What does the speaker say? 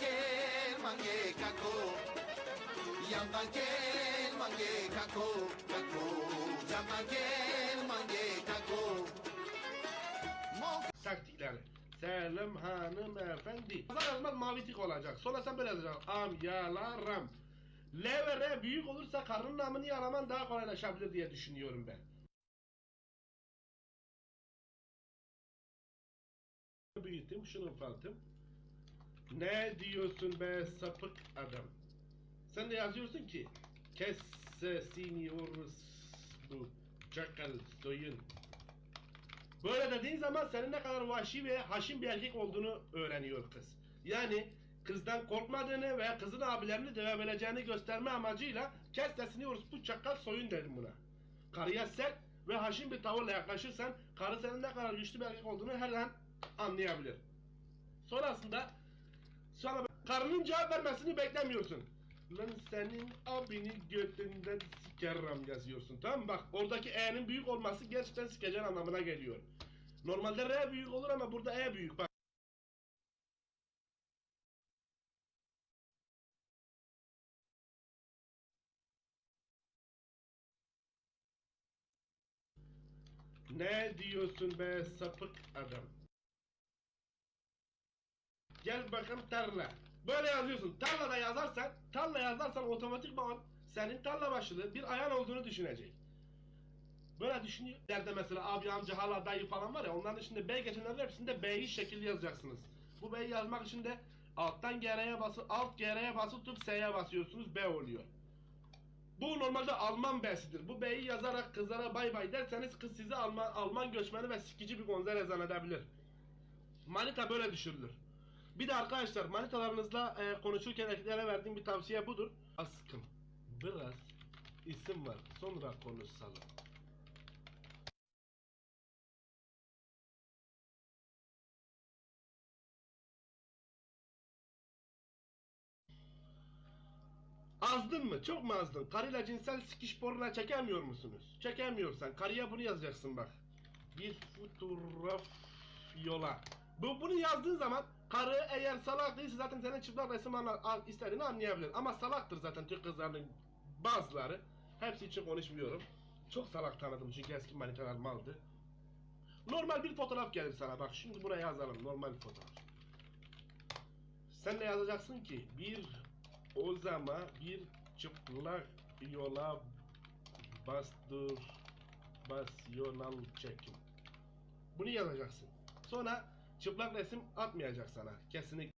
gel mange kako Yandan gel mange kako kako Camdan gel mange kako Mon taktikleri. Selam hanımefendi. Yazar yazmaz mavi tik olacak. Sonra böyle yazacaksın. Am yalarım. L ve R büyük olursa karının namını yalaman daha kolaylaşabilir diye düşünüyorum ben. Büyütüm, şunu ufaltım. Ne diyorsun be sapık adam? Sen de yazıyorsun ki kes sesini bu çakal soyun. Böyle dediğin zaman senin ne kadar vahşi ve haşin bir erkek olduğunu öğreniyor kız. Yani kızdan korkmadığını veya kızın abilerini dövebileceğini gösterme amacıyla kes sesini bu çakal soyun dedim buna. Karıya sert ve haşin bir tavırla yaklaşırsan karı senin ne kadar güçlü bir erkek olduğunu her an anlayabilir. Sonrasında sonra karının cevap vermesini beklemiyorsun. Lan senin abini götünden sikerim yazıyorsun tamam mı? Bak oradaki E'nin büyük olması gerçekten sikecen anlamına geliyor. Normalde R büyük olur ama burada E büyük. Bak Ne diyorsun be sapık adam? Gel bakalım tarla. Böyle yazıyorsun. Tarlada yazarsan, tarla yazarsan otomatikman senin tarla başlığı bir ayan olduğunu düşünecek. Böyle düşünüyor. Derde mesela abi, amca, hala, dayı falan var ya onların içinde B geçenlerin hepsinde B'yi şekilli yazacaksınız. Bu B'yi yazmak için de alttan G'ye basıp alt G'ye basıp tutup S'ye basıyorsunuz B oluyor. Bu normalde Alman B'sidir. Bu B'yi yazarak kızlara bay bay derseniz kız sizi Alman, Alman göçmeni ve sikici bir gonzale zannedebilir. Manita böyle düşürülür. Bir de arkadaşlar manitalarınızla e, konuşurken erkeklere verdiğim bir tavsiye budur. Askım biraz isim var sonra konuşalım. Azdın mı? Çok mu azdın? Karıyla cinsel sikiş poruna çekemiyor musunuz? Çekemiyorsan karıya bunu yazacaksın bak. Bir fotoğraf yola. Bu, bunu yazdığın zaman karı eğer salak değilse zaten senin çıplak resim an- istediğini anlayabilir. Ama salaktır zaten Türk kızlarının bazıları. Hepsi için konuşmuyorum. Çok salak tanıdım çünkü eski manitalar maldı. Normal bir fotoğraf gelir sana bak şimdi buraya yazalım normal bir fotoğraf. Sen ne yazacaksın ki? Bir o zaman bir çıplak yola bastır basyonal çekim. Bunu yazacaksın. Sonra çıplak resim atmayacak sana. Kesinlikle.